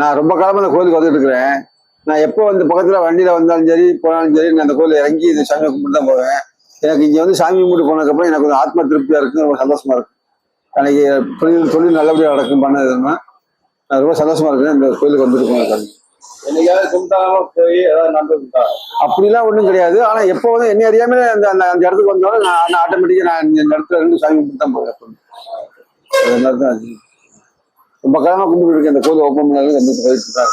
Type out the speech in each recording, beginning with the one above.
நான் ரொம்ப காலமா இந்த கோயிலுக்கு வந்துட்டு இருக்கிறேன். நான் எப்போ வந்து பக்கத்துல வண்டியில வந்தாலும் சரி போனாலும் சரி நான் அந்த கோயில இறங்கி இந்த சாமி கும்பிட்டு தான் போவேன். எனக்கு இங்க வந்து சாமி கும்பிட்டு போனதுக்கப்புறம் எனக்கு ஒரு ஆத்ம திருப்தியா இருக்கு ரொம்ப சந்தோஷமா இருக்கு. எனக்கு தொழில் தொழில் நல்லபடியா நடக்கும் பண்ணதுன்னா நான் ரொம்ப சந்தோஷமா இருக்கேன் இந்த கோயிலுக்கு வந்துட்டு போனேன் அப்படிலாம் ஒன்றும் கிடையாது. ஆனா எப்போ வந்து என்ன அறியாம அந்த அந்த அந்த இடத்துக்கு வந்தோட நான் நான் ஆட்டோமேட்டிக்கா நான் இந்த இடத்துல இருந்து சாமி கும்பிட்டு தான் போவேன் எப்பவுமே. அது மாதிரி தான் அது. ரொம்ப காலமா கும்பிட்டு இருக்கேன். இந்த கோயில் ஓப்பன் பண்ணாலும் வந்து போயிட்டு தான்.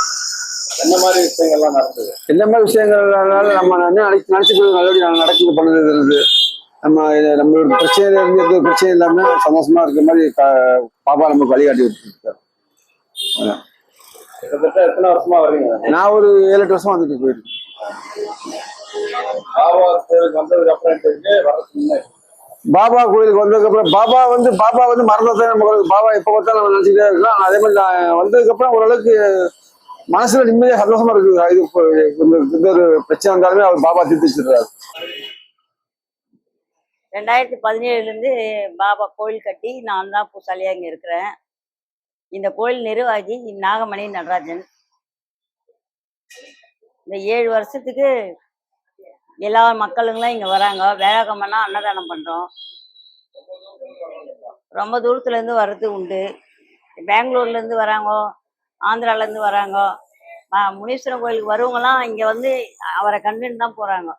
என்ன மாதிரி விஷயங்கள்லாம் நடந்தது? என்ன மாதிரி விஷயங்கள்னால நம்ம நினைச்சு நினைச்சுக்கிறது நல்லபடியா நடக்குது பண்ணது இருந்து நம்ம நம்மளோட பிரச்சனையில இருந்து எந்த பிரச்சனை இல்லாம சந்தோஷமா இருக்கிற மாதிரி பாப்பா நமக்கு வழிகாட்டி விட்டுருக்காரு. எத்தனை வருஷமா வர்றீங்க? நான் ஒரு ஏழு எட்டு வருஷம் வந்துட்டு போயிருக்கேன் பாபா வந்ததுக்கு அப்புறம் பாபா கோயிலுக்கு வந்ததுக்கு அப்புறம் பாபா வந்து பாபா வந்து மரணத்தை நம்ம பாபா எப்ப பார்த்தாலும் நம்ம நினைச்சுட்டே இருக்கலாம். அதே மாதிரி நான் வந்ததுக்கு அப்புறம் ஓரளவுக்கு மனசுல நிம்மதியாக சந்தோஷமா இருக்கு இது இந்த- ஒரு பிரச்சனை வந்தாலுமே அவர் பாபா தீர்த்துச்சிடுறாரு ரெண்டாயிரத்தி பதினேழுலேருந்து பாபா கோயில் கட்டி நான் தான் பூசாலியாக இங்கே இருக்கிறேன். இந்த கோயில் நிர்வாகி நாகமணி நடராஜன். இந்த ஏழு வருஷத்துக்கு எல்லா மக்களுங்களும் இங்கே வராங்க. வேளாக்கம்மனா அன்னதானம் பண்ணுறோம் ரொம்ப தூரத்துலேருந்து வர்றது உண்டு. பெங்களூர்லேருந்து வராங்க ஆந்திராலேருந்து வராங்க முனீஸ்வரன் கோயிலுக்கு வருவங்கலாம் இங்கே வந்து அவரை கண்டுன்னு தான் போகிறாங்க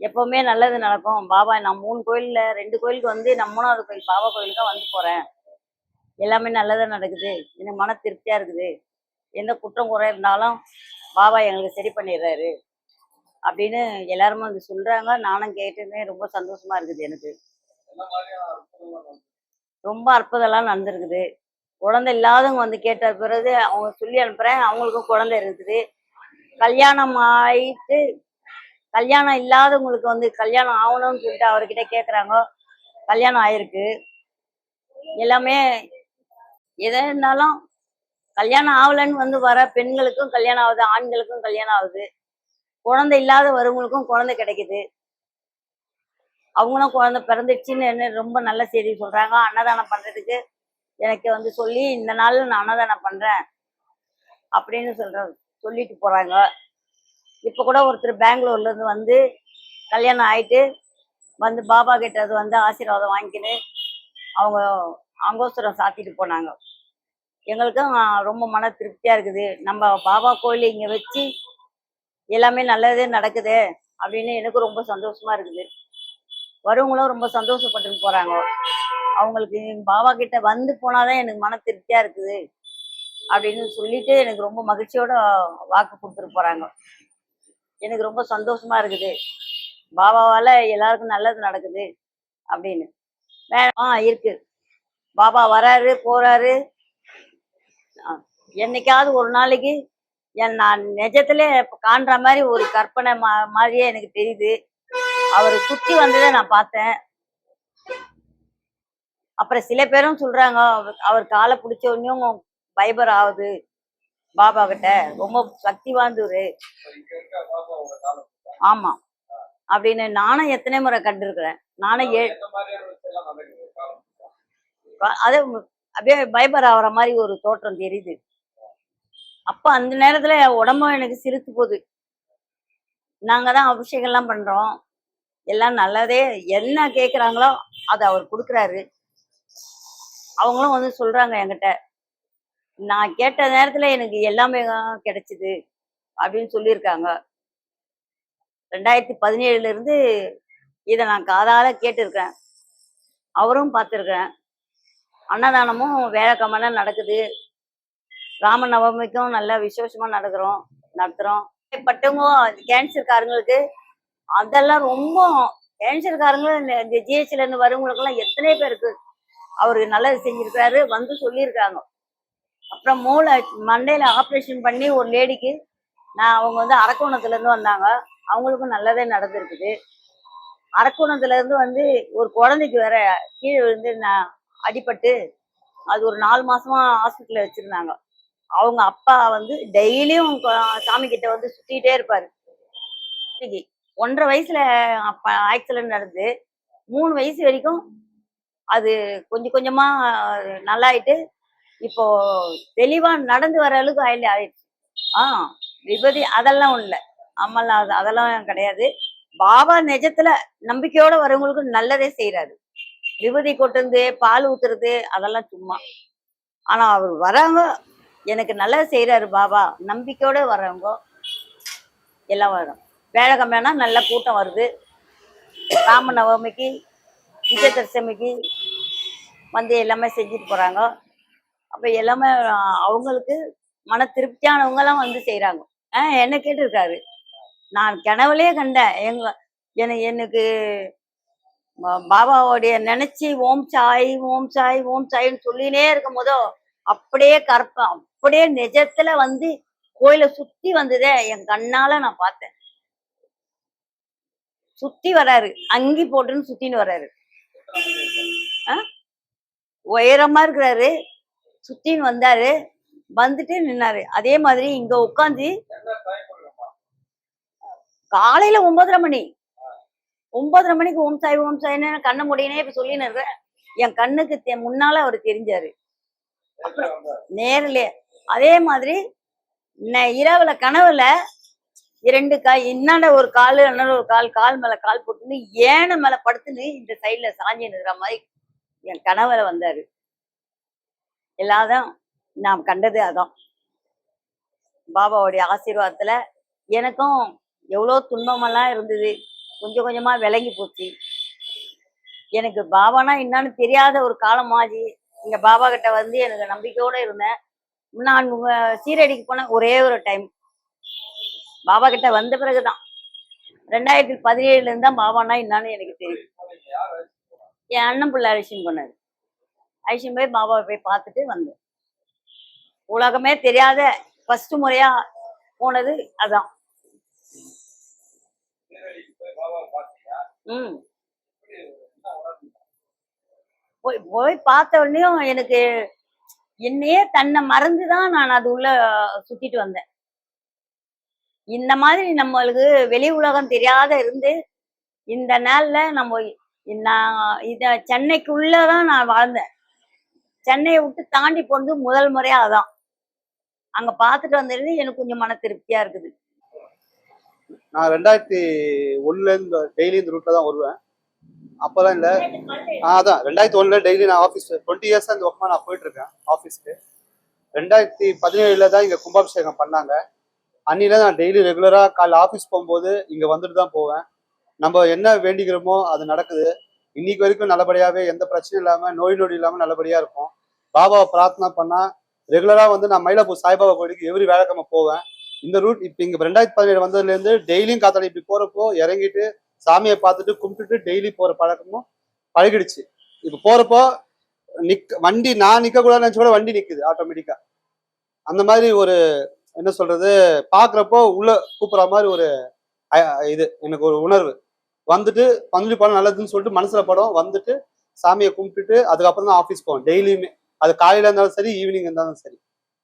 எப்போவுமே நல்லது நடக்கும். பாபா நான் மூணு கோயிலில் ரெண்டு கோயிலுக்கு வந்து நான் மூணாவது கோயில் பாபா கோயிலுக்கு தான் வந்து போகிறேன் எல்லாமே நல்லதாக நடக்குது. எனக்கு மன திருப்தியாக இருக்குது. எந்த குற்றம் குறை இருந்தாலும் பாபா எங்களுக்கு சரி பண்ணிடுறாரு. அப்படின்னு எல்லாருமே வந்து சொல்றாங்க. நானும் கேட்டுமே ரொம்ப சந்தோஷமா இருக்குது எனக்கு. ரொம்ப அற்புதம்லாம் நடந்திருக்குது. குழந்தை இல்லாதவங்க வந்து கேட்ட பிறகு அவங்க சொல்லி அனுப்புறேன். அவங்களுக்கும் குழந்தை இருக்குது. கல்யாணம் ஆயிட்டு கல்யாணம் இல்லாதவங்களுக்கு வந்து கல்யாணம் ஆகணும்னு சொல்லிட்டு அவர்கிட்ட கேட்குறாங்க கல்யாணம் ஆயிருக்கு. எல்லாமே எதா இருந்தாலும் கல்யாணம் ஆகலைன்னு வந்து வர பெண்களுக்கும் கல்யாணம் ஆகுது ஆண்களுக்கும் கல்யாணம் ஆகுது. குழந்தை இல்லாத வரவங்களுக்கும் குழந்தை கிடைக்குது. அவங்களும் குழந்தை பிறந்துடுச்சின்னு என்ன ரொம்ப நல்ல செய்தி சொல்றாங்க. அன்னதானம் பண்றதுக்கு எனக்கு வந்து சொல்லி இந்த நாள் நான் அன்னதானம் பண்றேன் அப்படின்னு சொல்ற சொல்லிட்டு போறாங்க. இப்போ கூட ஒருத்தர் பெங்களூர்ல இருந்து வந்து கல்யாணம் ஆயிட்டு வந்து பாபா கிட்ட அது வந்து ஆசீர்வாதம் வாங்கிக்கின்னு அவங்க அங்கோஸ்தரம் சாத்திட்டு போனாங்க. எங்களுக்கும் ரொம்ப மன திருப்தியா இருக்குது. நம்ம பாபா கோயில் இங்க வச்சு எல்லாமே நல்லதே நடக்குது அப்படின்னு எனக்கு ரொம்ப சந்தோஷமா இருக்குது. வரவங்களும் ரொம்ப சந்தோஷப்பட்டு போறாங்க. அவங்களுக்கு பாபா கிட்ட வந்து போனாதான் எனக்கு மன திருப்தியா இருக்குது அப்படின்னு சொல்லிட்டு எனக்கு ரொம்ப மகிழ்ச்சியோட வாக்கு கொடுத்துட்டு போறாங்க. எனக்கு ரொம்ப சந்தோஷமா இருக்குது. பாபாவால எல்லாருக்கும் நல்லது நடக்குது அப்படின்னு. ஆ இருக்கு. பாபா வராரு போறாரு. ஆ, என்னைக்காவது ஒரு நாளைக்கு என் நான் நிஜத்துல காண்ற மாதிரி ஒரு கற்பனை மா மாதிரியே எனக்கு தெரியுது. அவர் சுத்தி வந்ததை நான் பார்த்தேன். அப்புறம் சில பேரும் சொல்றாங்க அவர்- அவர் காலை பிடிச்ச உடனே பைபர் ஆகுது. பாபா கிட்ட ரொம்ப சக்தி வாய்ந்தவரு. ஆமா. அப்படின்னு நானும் எத்தனை முறை கண்டிருக்கிறேன். நானும் ஏ அதே அது அப்படியே பைபர் ஆகிற மாதிரி ஒரு தோற்றம் தெரியுது. அப்ப அந்த நேரத்துல உடம்பும் எனக்கு சிரித்து போகுது. நாங்க தான் அபிஷேகம்லாம் பண்றோம். எல்லாம் நல்லதே. என்ன கேக்குறாங்களோ அதை அவர் கொடுக்குறாரு. அவங்களும் வந்து சொல்றாங்க என்கிட்ட நான் கேட்ட நேரத்துல எனக்கு எல்லாமே கிடைச்சிது அப்படின்னு சொல்லியிருக்காங்க. ரெண்டாயிரத்தி பதினேழுல இருந்து இதை நான் காதால கேட்டிருக்கேன். அவரும் பார்த்துருக்கேன். அன்னதானமும் வேலைக்கம்மன நடக்குது. ராம நவமிக்கும் நல்ல விசேஷமா நடக்கிறோம் நடத்துறோம். பட்டவங்க கேன்சர்காரங்களுக்கு அதெல்லாம் ரொம்ப கேன்சர்காரங்களும் இந்த- இந்த ஜிஹெச்ல இருந்து வரவங்களுக்கெல்லாம் எத்தனை பேருக்கு அவரு நல்லது செஞ்சிருக்காரு வந்து சொல்லியிருக்காங்க. அப்புறம் மூளை மண்டையில ஆப்ரேஷன் பண்ணி ஒரு லேடிக்கு நான் அவங்க வந்து அரக்கோணத்துல இருந்து வந்தாங்க. அவங்களுக்கும் நல்லதே நடந்திருக்குது. அரக்கோணத்துல இருந்து வந்து ஒரு குழந்தைக்கு வேற கீழே விழுந்து நான் அடிபட்டு அது ஒரு நாலு மாசமா ஹாஸ்பிட்டல்ல வச்சிருந்தாங்க. அவங்க அப்பா வந்து டெய்லியும் சாமி கிட்ட வந்து சுத்திட்டே இருப்பாரு. இன்னைக்கு ஒன்றரை வயசுல ஆக்சிடென்ட் நடந்து மூணு வயசு வரைக்கும் அது கொஞ்சம் கொஞ்சமா நல்லாயிட்டு இப்போ தெளிவா நடந்து வர அளவுக்கு ஆயில ஆயிடுச்சு. ஆ விபதி அதெல்லாம் இல்ல ஆமாலாம் அதெல்லாம் கிடையாது. பாபா நிஜத்துல நம்பிக்கையோட வரவங்களுக்கு நல்லதே செய்யறாரு விபதி கொட்டுறது பால் ஊத்துறது அதெல்லாம் சும்மா. ஆனா அவர் வராங்க எனக்கு நல்லா செய்கிறாரு பாபா. நம்பிக்கையோடு வர்றவங்க எல்லாம் வரும் வேலைக்கிழமைனா நல்ல கூட்டம் வருது. ராம நவமிக்கு விஜயதசமிக்கு வந்து எல்லாமே செஞ்சுட்டு போகிறாங்க அப்போ எல்லாமே அவங்களுக்கு மன திருப்தியானவங்கெல்லாம் வந்து செய்கிறாங்க ஆ என்ன கேட்டிருக்காரு? நான் கனவுலயே கண்டேன். எங்க என எனக்கு பாபாவோடைய பாபாவுடைய நினைச்சு ஓம் சாய் ஓம் சாய் ஓம் சாய்ன்னு சொல்லினே இருக்கும் போதோ அப்படியே கற்பம். அப்படியே நிஜத்துல வந்து கோயில சுத்தி வந்ததே என் கண்ணால நான் பார்த்தேன். சுத்தி வராரு. அங்கி போட்டுன்னு சுத்தின்னு வராரு. உயரமா இருக்கிறாரு. சுத்தின்னு வந்தாரு. வந்துட்டு நின்னாரு. அதே மாதிரி இங்க உட்காந்து காலையில ஒன்பதரை மணி. ஒன்பதரை மணிக்கு ஓம் சாய் ஓம் சாய்னு கண்ண முடியினே இப்ப சொல்லின்னு இருக்கேன் என் கண்ணுக்கு தெ- முன்னால அவர் தெரிஞ்சாரு. நேரிலே. அதே மாதிரி இரவுல கனவுல இரண்டு காய் இன்னாண்ட ஒரு கால் அண்ணன் ஒரு கால் கால் மேல கால் போட்டுன்னு ஏன மேல படுத்துன்னு இந்த சைடுல சாஞ்சி நிக்கிற மாதிரி என் கனவுல வந்தாரு. எல்லாதான் நாம் கண்டது அதான். பாபாவுடைய ஆசீர்வாதத்துல எனக்கும் எவ்வளோ துன்பமெல்லாம் இருந்தது. கொஞ்சம் கொஞ்சமா விளங்கி போச்சு. எனக்கு பாபானா என்னன்னு தெரியாத ஒரு காலமாச்சு. இங்க பாபா கிட்ட வந்து எனக்கு நம்பிக்கையோட இருந்தேன். நான் சீரடிக்கு போன ஒரே ஒரு டைம் பாபா கிட்ட வந்த பிறகுதான். ரெண்டாயிரத்தி பதினேழுல இருந்து பாபானா என்னன்னு எனக்கு தெரியும். என் அண்ணன் பிள்ளை அழிச்சின்னு போனாரு அழிச்சின்னு போய் பாபாவை போய் பார்த்துட்டு வந்தேன். உலகமே தெரியாத ஃபர்ஸ்ட் முறையா போனது அதான். ம். போய் போய் பார்த்த உடனேயும் எனக்கு என்னையே தன்னை மறந்துதான் நான் அது உள்ள சுத்திட்டு வந்தேன். இந்த மாதிரி நம்மளுக்கு வெளி உலகம் தெரியாத இருந்து இந்த நாள்ல நம்ம நான் இத சென்னைக்குள்ளதான் நான் வாழ்ந்தேன். சென்னையை விட்டு தாண்டி போனது முதல் முறையா அதான். அங்க பாத்துட்டு வந்தது எனக்கு கொஞ்சம் மன திருப்தியா இருக்குது. நான் ரெண்டாயிரத்தி ஒண்ணுல இருந்து டெய்லி இந்த ரூட்ல தான் வருவேன். அப்போதான் இல்லை. அதான். ரெண்டாயிரத்தி ஒன்றில் டெய்லி நான் ஆஃபீஸ் டுவெண்ட்டி இயர்ஸாக இந்த ஒர்க் நான் போயிட்டுருக்கேன் ஆஃபீஸ்க்கு ரெண்டாயிரத்தி பதினேழில் தான் இங்கே கும்பாபிஷேகம் பண்ணாங்க. அன்னில நான் டெய்லி ரெகுலராக காலைல ஆஃபீஸ் போகும்போது இங்கே வந்துட்டு தான் போவேன். நம்ம என்ன வேண்டிக்கிறோமோ அது நடக்குது. இன்னைக்கு வரைக்கும் நல்லபடியாகவே எந்த பிரச்சனையும் இல்லாமல் நோய் நொடி இல்லாமல் நல்லபடியாக இருக்கும். பாபாவை பிரார்த்தனை பண்ணால் ரெகுலராக வந்து நான் மயிலாப்பூர் சாய்பாபா கோயிலுக்கு எவ்ரி வேலைக்கிழமை போவேன். இந்த ரூட் இப்போ இங்கே ரெண்டாயிரத்தி பதினேழு வந்ததுலேருந்து டெய்லியும் காத்தாடி இப்படி போகிறப்போ இறங்கிட்டு சாமியை பார்த்துட்டு கும்பிட்டுட்டு டெய்லி போகிற பழக்கமும் பழகிடுச்சு. இப்போ போகிறப்போ நிக் வண்டி நான் நிற்கக்கூடாதுன்னு நினச்ச கூட வண்டி நிற்குது ஆட்டோமேட்டிக்காக அந்த மாதிரி ஒரு என்ன சொல்றது பார்க்குறப்போ உள்ள கூப்பிட்ற மாதிரி ஒரு இது எனக்கு ஒரு உணர்வு. வந்துட்டு பங்குனி படம் நல்லதுன்னு சொல்லிட்டு மனசுல படம். வந்துட்டு சாமியை கும்பிட்டுட்டு அதுக்கப்புறம் தான் ஆஃபீஸ் போவேன் டெய்லியுமே. அது காலையில இருந்தாலும் சரி ஈவினிங் இருந்தாலும் சரி.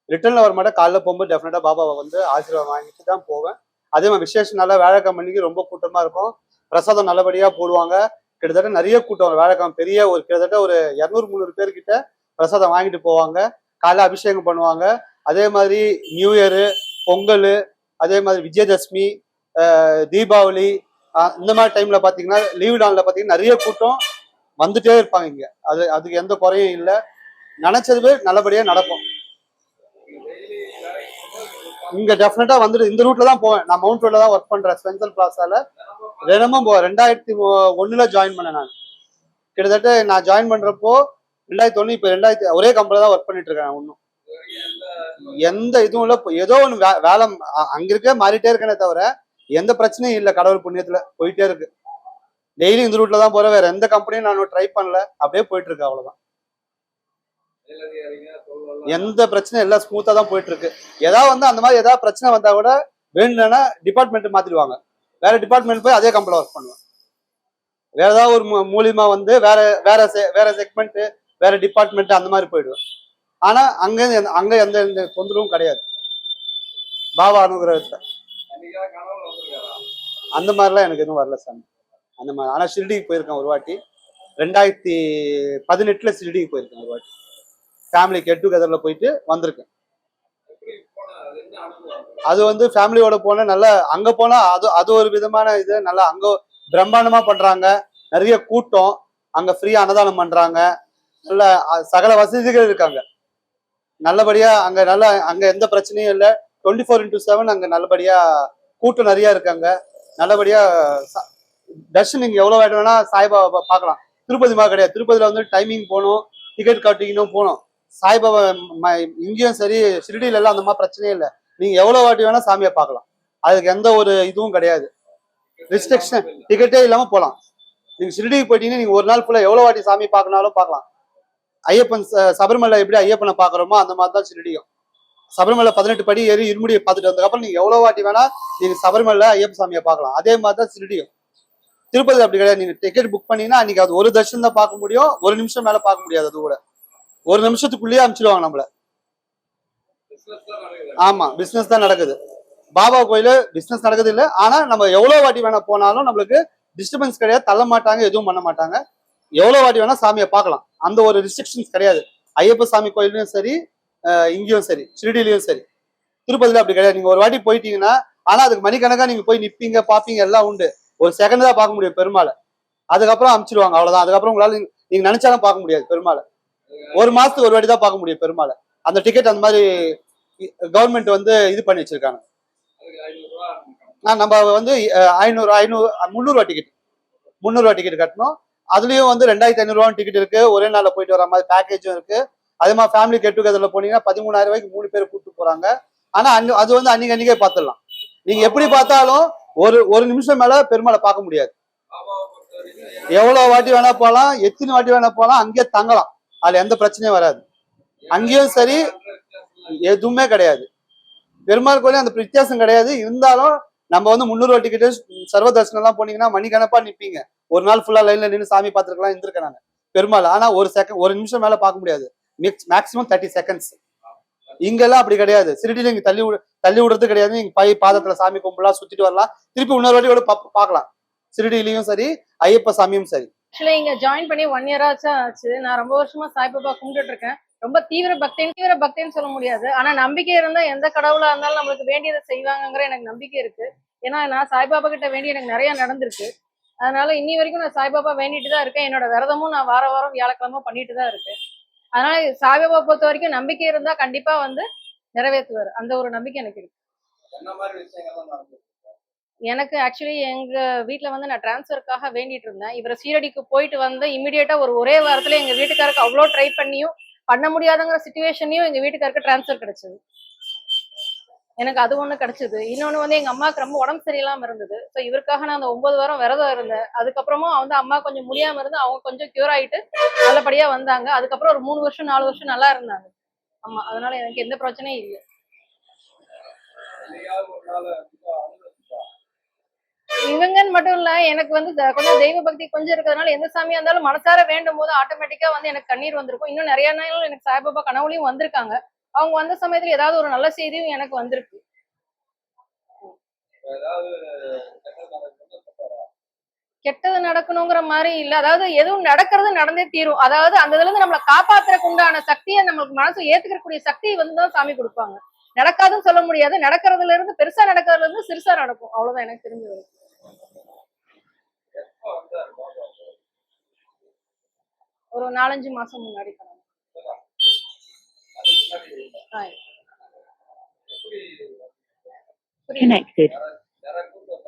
ரிட்டர்ன்ல வர மாட்டேன் காலைல போகும்போது டெஃபினட்டா பாபாவை வந்து ஆசீர்வாதம் வாங்கிட்டு தான் போவேன். அதே மாதிரி விசேஷம் நல்லா வேலைக்கிழமை ரொம்ப கூட்டமா இருக்கும். பிரசாதம் நல்லபடியா போடுவாங்க. கிட்டத்தட்ட நிறைய கூட்டம் வேலைக்காம பெரிய ஒரு கிட்டத்தட்ட ஒரு இரநூறு முந்நூறு பேர் கிட்ட பிரசாதம் வாங்கிட்டு போவாங்க. காலை அபிஷேகம் பண்ணுவாங்க. அதே மாதிரி நியூ இயரு பொங்கல் அதே மாதிரி விஜயதசமி தீபாவளி இந்த மாதிரி டைம்ல பாத்தீங்கன்னா லீவ் நாளில் பாத்தீங்கன்னா நிறைய கூட்டம் வந்துட்டே இருப்பாங்க இங்க. அது அதுக்கு எந்த குறையும் இல்லை. நினைச்சது நல்லபடியா நடக்கும். இங்க டெஃபினட்டா வந்துட்டு இந்த ரூட்ல தான் போவேன். நான் மவுண்ட் ரோட்ல தான் ஒர்க் பண்றேன். ஸ்பென்சல் பிளாசால தினமும் ரெண்டாயிரத்தி ஒ- ஒண்ணுல ஜாயின் பண்ணேன் நான். கிட்டத்தட்ட நான் ஜாயின் பண்றப்போ ரெண்டாயிரத்தி ஒண்ணு இப்ப ரெண்டாயிரத்தி ஒரே கம்பெனில தான் ஒர்க் பண்ணிட்டு இருக்கேன் ஒன்றும் எந்த இதுவும் இல்ல ஏதோ ஒன்று வேலை அ- அங்க இருக்க மாறிட்டே இருக்கேனே தவிர எந்த பிரச்சனையும் இல்லை கடவுள் புண்ணியத்துல போயிட்டே இருக்கு. டெய்லி இந்த ரூட்ல தான் போறேன் வேற எந்த கம்பெனியும் நான் ட்ரை பண்ணல அப்படியே போயிட்டு இருக்கு அவ்வளவுதான். எந்த பிரச்சனையும் எல்லாம் ஸ்மூத்தா தான் போயிட்டு இருக்கு. ஏதாவது வந்து அந்த மாதிரி ஏதாவது பிரச்சனை வந்தா கூட வேணும்னா டிபார்ட்மெண்ட் மாத்திடுவாங்க. வேற டிபார்ட்மெண்ட் போய் அதே கம்பெனியில் ஒர்க் பண்ணுவேன். வேற ஏதாவது ஒரு மூ- மூலியமா வந்து வேற வேற செ வேற செக்மெண்ட் வேற டிபார்ட்மெண்ட் அந்த மாதிரி போயிடுவேன். ஆனா அங்க அங்கே அங்க எந்த எந்த தொந்தரவும் கிடையாது. பாபா அனுகிரகத்தை. அந்த மாதிரிலாம் எனக்கு எதுவும் வரல சாமி. அந்த மாதிரி. ஆனா ஷிரடிக்கு போயிருக்கேன் ஒரு வாட்டி. ரெண்டாயிரத்தி பதினெட்டுல ஷிரடிக்கு போயிருக்கேன் ஒரு வாட்டி. ஃபேமிலி கெட் டுகெதர்ல போயிட்டு வந்திருக்கேன். அது வந்து ஃபேமிலியோட போன நல்லா அங்க போனா அது அது ஒரு விதமான இது நல்லா அங்க பிரம்மாண்டமா பண்றாங்க. நிறைய கூட்டம் அங்க ஃப்ரீயா அன்னதானம் பண்றாங்க. நல்ல சகல வசதிகள் இருக்காங்க. நல்லபடியா அங்க நல்ல அங்க எந்த பிரச்சனையும் இல்லை. டுவெண்ட்டி ஃபோர் இன்டூ செவன் அங்க நல்லபடியா கூட்டம் நிறைய இருக்காங்க. நல்லபடியா தர்ஷன் நீங்க எவ்வளவு வேணும்னா சாய்பாபா பார்க்கலாம். திருப்பதி மாதிரி கிடையாது. திருப்பதியில வந்து டைமிங் போகணும் டிக்கெட் கட்டிங்கணும் போகணும். சாய்பாபா இங்கேயும் சரி ஷிரடியில எல்லாம் அந்த மாதிரி பிரச்சனையே இல்லை. நீங்க எவ்வளவு வாட்டி வேணா சாமியை பார்க்கலாம். அதுக்கு எந்த ஒரு இதுவும் கிடையாது. Restriction. டிக்கெட்டே இல்லாம போகலாம் நீங்க ஷிரடிக்கு போயிட்டீங்கன்னா நீங்க ஒரு நாள் ஃபுல்லா எவ்வளவு வாட்டி சாமி பார்க்கனாலும் பார்க்கலாம். ஐயப்பன் ச- சபரிமலை எப்படி ஐயப்பனை பாக்குறோமோ அந்த மாதிரி தான் ஷிரடியும். சபரிமலை பதினெட்டு படி ஏறி இருமுடியை பார்த்துட்டு வந்ததுக்கப்புறம் நீங்க எவ்வளவு வாட்டி வேணா நீங்க சபரிமலை ஐயப்ப சாமியை பார்க்கலாம். அதே மாதிரி தான் ஷிரடியும். திருப்பதி அப்படி கிடையாது. நீங்க டிக்கெட் புக் பண்ணீங்கன்னா அன்னைக்கு அது ஒரு தர்ஷன் தான் பார்க்க முடியும். ஒரு நிமிஷம் மேல பார்க்க முடியாது அது கூட. ஒரு நிமிஷத்துக்குள்ளேயே அனுப்பிச்சிடுவாங்க நம்மள. ஆமா பிசினஸ் தான் நடக்குது. பாபா கோயில பிசினஸ் நடக்குது இல்ல. ஆனா நம்ம எவ்வளவு வாட்டி வேணா போனாலும் நம்மளுக்கு டிஸ்டர்பன்ஸ் கிடையாது. தள்ள மாட்டாங்க எதுவும் பண்ண மாட்டாங்க. எவ்வளவு வாட்டி வேணா சாமியை பார்க்கலாம். அந்த ஒரு ரிஸ்ட்ரிக்ஷன்ஸ் கிடையாது. ஐயப்ப சாமி கோயிலையும் சரி இங்கேயும் சரி ஷிரடிலையும் சரி. திருப்பதியில அப்படி கிடையாது. நீங்க ஒரு வாட்டி போயிட்டீங்கன்னா ஆனா அதுக்கு மணிக்கணக்கா நீங்க போய் நிப்பீங்க பாப்பீங்க எல்லாம் உண்டு. ஒரு செகண்ட் தான் பார்க்க முடியும் பெருமாளை. அதுக்கப்புறம் அமிச்சிருவாங்க அவ்வளவுதான். அதுக்கப்புறம் உங்களால நீங்க- நீங்க நினைச்சாலும் பார்க்க முடியாது பெருமாளை. ஒரு மாசத்துக்கு ஒரு வாட்டி தான் பார்க்க முடியும் பெருமாளை. அந்த டிக்கெட் அந்த மாதிரி கவர்மெண்ட் வந்து இது பண்ணி வச்சிருக்காங்க. ஆ, நம்ம வந்து ஐநூறு ஐநூறு முந்நூறுவா டிக்கெட் முந்நூறுவா டிக்கெட் கட்டணும். அதுலயும் வந்து ரெண்டாயிரத்தி ஐநூறுவா டிக்கெட் இருக்கு. ஒரே நாள்ல போயிட்டு வர மாதிரி பேக்கேஜும் இருக்கு. அதே மாதிரி ஃபேமிலி கெட் டுகெதர்ல போனீங்கன்னா பதிமூணாயிரம் ரூபாய்க்கு மூணு பேர் கூப்பிட்டு போறாங்க. ஆனா அன்னு- அது வந்து அன்னைக்கு அன்னைக்கே பார்த்துடலாம் நீங்க எப்படி பார்த்தாலும் ஒரு ஒரு நிமிஷம் மேல பெருமாளை பார்க்க முடியாது. எவ்வளவு வாட்டி வேணா போகலாம் எத்தனை வாட்டி வேணா போகலாம் அங்கேயே தங்கலாம். அதுல எந்த பிரச்சனையும் வராது. அங்கேயும் சரி எதுவுமே கிடையாது. பெருமாள் கோயிலும் அந்த வித்தியாசம் கிடையாது. இருந்தாலும் நம்ம வந்து முந்நூறு டிக்கெட்டு சர்வ தரிசனம் எல்லாம் போனீங்கன்னா மணிக்கணப்பா நிப்பீங்க. ஒரு நாள் ஃபுல்லா லைன்ல நின்று சாமி பார்த்துருக்கலாம் இருந்திருக்கேன் நாங்க பெருமாள் ஆனா ஒரு செகண்ட் ஒரு நிமிஷம் மேல பார்க்க முடியாது. மேக்ஸிமம் தேர்ட்டி செகண்ட்ஸ் இங்கெல்லாம் அப்படி கிடையாது. சிறுடியில இங்க தள்ளி விடு தள்ளி விடுறது கிடையாது. நீங்க பை பாதத்துல சாமி கும்பலாம் சுத்திட்டு வரலாம். திருப்பி இன்னொரு வாட்டி கூட பாக்கலாம் பார்க்கலாம். சிறுடியிலையும் சரி ஐயப்ப சாமியும் சரி. ஆக்சுவலி இங்க ஜாயின் பண்ணி ஒன் இயர் ஆச்சு ஆச்சு. நான் ரொம்ப வருஷமா சாய்பாபா கும்பிட்டுட்டு இருக்கேன். ரொம்ப தீவிர பக்தின்னு தீவிர பக்தின்னு சொல்ல முடியாது. ஆனா நம்பிக்கை இருந்தா எந்த கடவுளா இருந்தாலும் நம்மளுக்கு வேண்டியதை செய்வாங்கங்கிற எனக்கு நம்பிக்கை இருக்கு. ஏன்னா நான் சாய்பாபா கிட்ட வேண்டி எனக்கு நிறைய நடந்திருக்கு. அதனால இன்னி வரைக்கும் நான் சாய்பாபா வேண்டிட்டு தான் இருக்கேன். என்னோட விரதமும் நான் வார வாரம் வியாழக்கிழமை பண்ணிட்டு தான் இருக்கேன். அதனால சாய்பாபா பொறுத்த வரைக்கும் நம்பிக்கை இருந்தா கண்டிப்பா வந்து நிறைவேற்றுவார். அந்த ஒரு நம்பிக்கை எனக்கு இருக்கு. எனக்கு ஆக்சுவலி எங்க வீட்ல வந்து நான் டிரான்ஸ்ஃபருக்காக வேண்டிட்டு இருந்தேன். இவரை சீரடிக்கு போயிட்டு வந்து இமிடியேட்டா ஒரு ஒரே வாரத்துல எங்க வீட்டுக்காருக்கு அவ்வளோ ட்ரை பண்ணியும் பண்ண முடியாதங்கிற சுச்சுவேஷனையும் எங்க வீட்டுக்காருக்கு டிரான்ஸ்ஃபர் கிடைச்சது. எனக்கு அது ஒண்ணு கிடைச்சது. இன்னொன்னு வந்து எங்க அம்மாவுக்கு ரொம்ப உடம்பு சரியில்லாம இருந்தது. ஸோ இவருக்காக நான் அந்த ஒன்பது வாரம் விரதம் இருந்தேன். அதுக்கப்புறமும் வந்து அம்மா கொஞ்சம் முடியாம இருந்து அவங்க கொஞ்சம் கியூர் ஆயிட்டு நல்லபடியா வந்தாங்க. அதுக்கப்புறம் ஒரு மூணு வருஷம் நாலு வருஷம் நல்லா இருந்தாங்க. ஆமா அதனால எனக்கு எந்த பிரச்சனையும் இல்லை. இவங்கன்னு மட்டும் இல்ல எனக்கு வந்து கொஞ்சம் தெய்வ பக்தி கொஞ்சம் இருக்கிறதுனால எந்த சாமியா இருந்தாலும் மனசார வேண்டும் போது ஆட்டோமேட்டிக்கா வந்து எனக்கு கண்ணீர் வந்திருக்கும். இன்னும் நிறைய நாள் எனக்கு சாய்பாபா கனவுலையும் வந்திருக்காங்க. அவங்க வந்த சமயத்துல ஏதாவது ஒரு நல்ல செய்தியும் எனக்கு வந்திருக்கு. கெட்டது நடக்கணுங்கிற மாதிரி இல்ல. அதாவது எதுவும் நடக்கிறது நடந்தே தீரும். அதாவது அந்த இதுல இருந்து நம்மளை காப்பாத்துறதுக்கு உண்டான சக்தியை நம்மளுக்கு மனசு ஏத்துக்கக்கூடிய சக்தி வந்து தான் சாமி கொடுப்பாங்க. நடக்காதுன்னு சொல்ல முடியாது. நடக்கிறதுல இருந்து பெருசா நடக்கிறதுல இருந்து சிறுசா நடக்கும். அவ்வளவுதான் எனக்கு வந்தார் பாபா ஒரு நாலஞ்சு மாசம் முன்னாடி?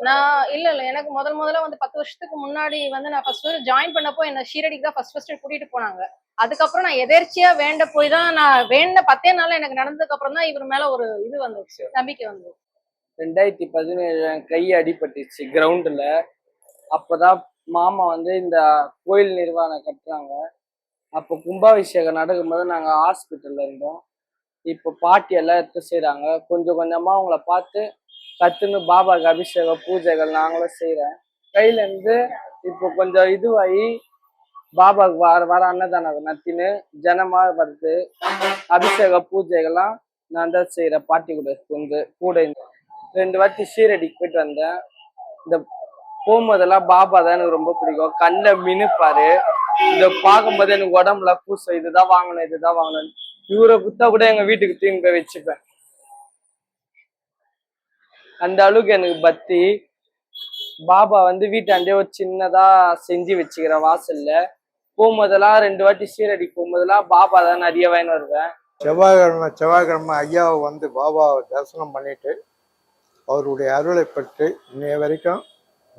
நான் இல்ல இல்ல. எனக்கு முதல் முதல்ல வந்து பத்து வருஷத்துக்கு முன்னாடி வந்து நான் ஃபர்ஸ்ட் ஜாயின் பண்ணப்போ என்ன ஷீரடிக்கு தான் ஃபர்ஸ்ட் ஃபர்ஸ்ட் கூட்டிட்டு போனாங்க. அதுக்கப்புறம் நான் எதேர்ச்சியா வேண்ட போய் தான் நான் வேண்ட பத்தே நாள் எனக்கு நடந்ததுக்கு அப்புறம் தான் இவர் மேல ஒரு இது வந்துச்சு நம்பிக்கை வந்தது ரெண்டாயிரத்தி பதினேழு கை அடிபட்டுச்சு கிரவுண்டில் அப்போதான் மாமா வந்து இந்த கோயில் நிர்வாகம் கட்டுறாங்க. அப்போ கும்பாபிஷேகம் நடக்கும்போது நாங்கள் ஹாஸ்பிட்டலில் இருந்தோம். இப்போ பாட்டி எல்லாம் எடுத்து செய்கிறாங்க கொஞ்சம் கொஞ்சமாக அவங்கள பார்த்து கற்றுன்னு பாபாக்கு அபிஷேக பூஜைகள் நாங்களும் செய்கிறேன் கையிலேருந்து இப்போ கொஞ்சம் இதுவாகி பாபாவுக்கு வர வர அன்னதானம் நத்தின்னு ஜனமாக வருது. அபிஷேக பூஜைகள்லாம் நான் தான் செய்கிறேன் பாட்டி கூட வந்து கூட ரெண்டு வாட்டி ஷீரடிக்கு போயிட்டு வந்தேன். இந்த போகும்போதெல்லாம் பாபா தான் எனக்கு ரொம்ப பிடிக்கும். கண்ணில் மினுப்பாரு. இதை பார்க்கும்போது எனக்கு உடம்புல பூசம் இதுதான் வாங்கணும் இதுதான் வாங்கணும் இவரை குத்தா கூட எங்க வீட்டுக்கு தூக்கி போய் வச்சுப்பேன். அந்த அளவுக்கு எனக்கு பக்தி. பாபா வந்து வீட்டாண்டே ஒரு சின்னதா செஞ்சு வச்சுக்கிற வாசல்ல. போகும்போதெல்லாம் ரெண்டு வாட்டி சீரடி போகும்போதெல்லாம் பாபா தான் நிறைய வாங்கி வருவேன். செவ்வாய்க்கிழமை செவ்வாய்க்கிழமை ஐயாவை வந்து பாபாவை தரிசனம் பண்ணிட்டு அவருடைய அருளை பெற்று இன்னைய வரைக்கும்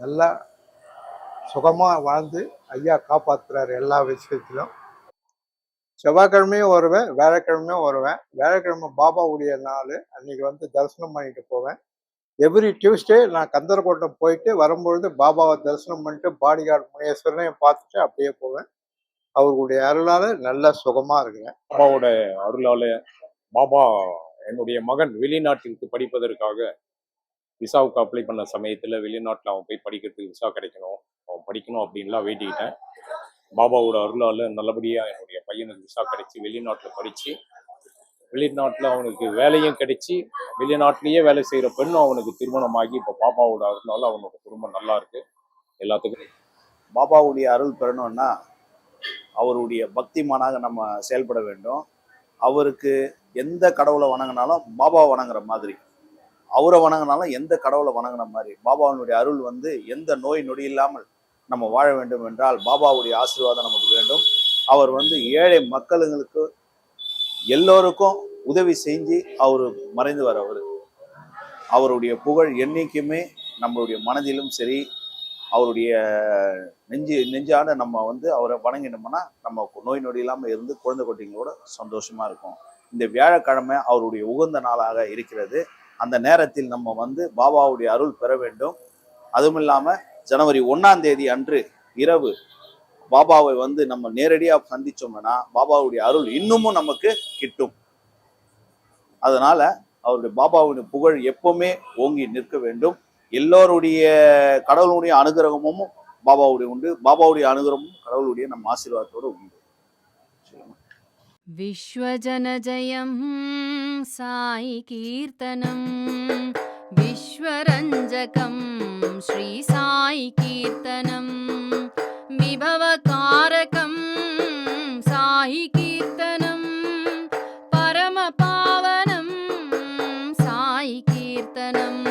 நல்லா சுகமாக வாழ்ந்து ஐயா காப்பாத்துறாரு எல்லா விஷயத்திலும். செவ்வாய்க்கிழமையும் வருவேன் வியாழக்கிழமையும் வருவேன். வியாழக்கிழமை பாபாவுடைய நாள். அன்னைக்கு வந்து தரிசனம் பண்ணிட்டு போவேன். எவ்ரி டியூஸ்டே நான் கந்தரக்கோட்டம் போயிட்டு வரும்பொழுது பாபாவை தரிசனம் பண்ணிட்டு பாடிகார்டு முனேஸ்வரனையும் பார்த்துட்டு அப்படியே போவேன். அவர்களுடைய அருளால் நல்ல சுகமாக இருக்கிறேன் பாபாவோட அருளால் பாபா என்னுடைய மகன் வெளிநாட்டிற்கு படிப்பதற்காக விசாவுக்கு அப்ளை பண்ண சமயத்தில் வெளிநாட்டில் அவன் போய் படிக்கிறதுக்கு விசா கிடைக்கணும். அவன் படிக்கணும் அப்படின்லாம் வேண்டிக்கிட்டேன். பாபாவோட அருளால் நல்லபடியாக என்னுடைய பையனுக்கு விசா கிடைச்சி வெளிநாட்டில் படித்து வெளிநாட்டில் அவனுக்கு வேலையும் கிடைச்சி வெளிநாட்டிலேயே வேலை செய்கிற பெண்ணும் அவனுக்கு திருமணமாகி இப்போ பாபாவோட அருளால் அவனோட குடும்பம் நல்லா இருக்குது எல்லாத்துக்கும் பாபாவுடைய அருள் பெறணும்னா அவருடைய பக்திமானாக நம்ம செயல்பட வேண்டும். அவருக்கு எந்த கடவுளை வணங்கினாலும் பாபாவை வணங்குற மாதிரி. அவரை வணங்கினாலும் எந்த கடவுளை வணங்கின மாதிரி? பாபாவினுடைய அருள் வந்து எந்த நோய் நொடி இல்லாமல் நம்ம வாழ வேண்டும் என்றால் பாபாவுடைய ஆசீர்வாதம் நமக்கு வேண்டும். அவர் வந்து ஏழை மக்களுங்களுக்கு எல்லோருக்கும் உதவி செஞ்சு அவர் மறைந்து வரவர் அவருடைய புகழ் என்றைக்குமே நம்மளுடைய மனதிலும் சரி அவருடைய நெஞ்சு நெஞ்சான நம்ம வந்து அவரை வணங்கினோம்னா நம்ம நோய் நொடி இல்லாமல் இருந்து குழந்தை குட்டிங்களோட சந்தோஷமாக இருக்கும். இந்த வியாழக்கிழமை அவருடைய உகந்த நாளாக இருக்கிறது. அந்த நேரத்தில் நம்ம வந்து பாபாவுடைய அருள் பெற வேண்டும். அதுவும் இல்லாமல் ஜனவரி ஒன்றாம் தேதி அன்று இரவு பாபாவை வந்து நம்ம நேரடியாக சந்திச்சோம்னா பாபாவுடைய அருள் இன்னமும் நமக்கு கிட்டும். அதனால அவருடைய பாபாவுடைய புகழ் எப்பவுமே ஓங்கி நிற்க வேண்டும். எல்லோருடைய கடவுளுடைய அனுகிரகமும் பாபாவுடைய உண்டு. பாபாவுடைய அனுகிரகமும் கடவுளுடைய நம்ம ஆசீர்வாதத்தோடு உண்டு विश्वजनजयं साई कीर्तनं विश्वरञ्जकं श्री साई कीर्तनं विभवकारकं साई कीर्तनं परमपावनं साई कीर्तनं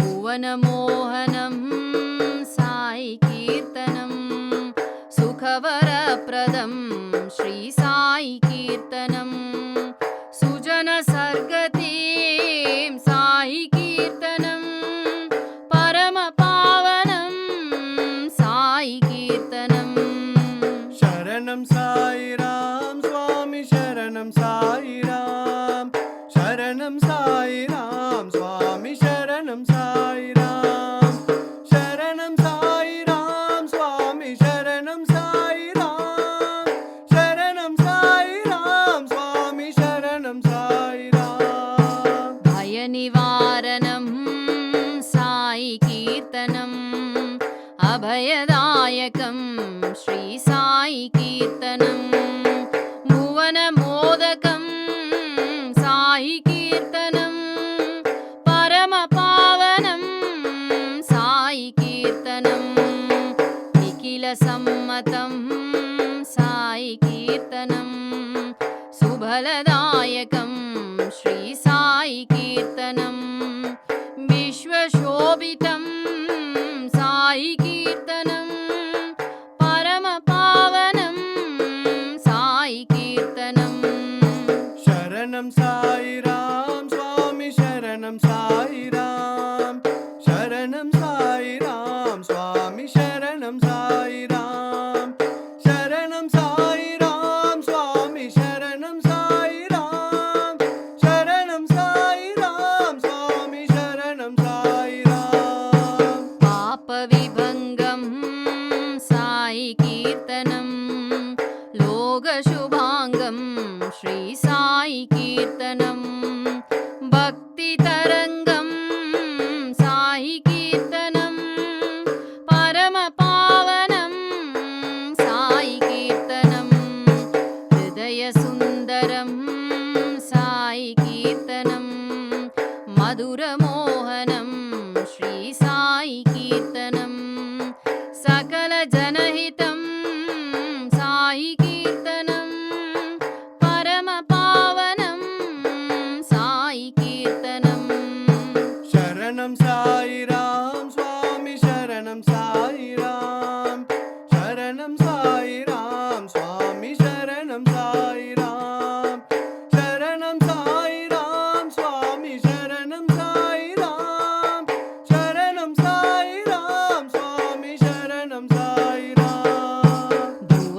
भुवनमोहनं साई कीर्तनं श्रीसाई कीर्तनं सुजनस भयनिवारणं साई कीर्तनम् अभयदायकं श्री साई कीर्तनं भुवनमोदकं साई कीर्तनं परमपावनं साई कीर्तनं निखिलसम्मतं சாயிதம் சாயி கீர்த்தனம் பரம பாவனம் சாயி கீர்த்தனம். சரணம் சாயிரம்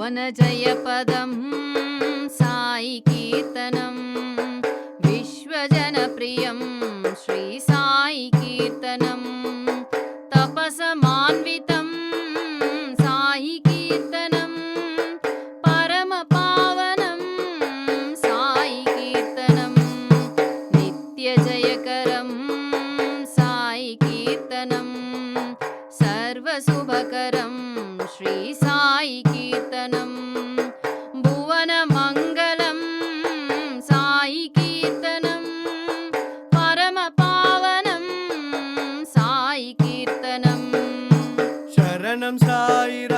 भुवनजयपदं साई कीर्तनम् विश्वजनप्रियं श्री साई कीर्तनं तपस சரணம் சாயிரம்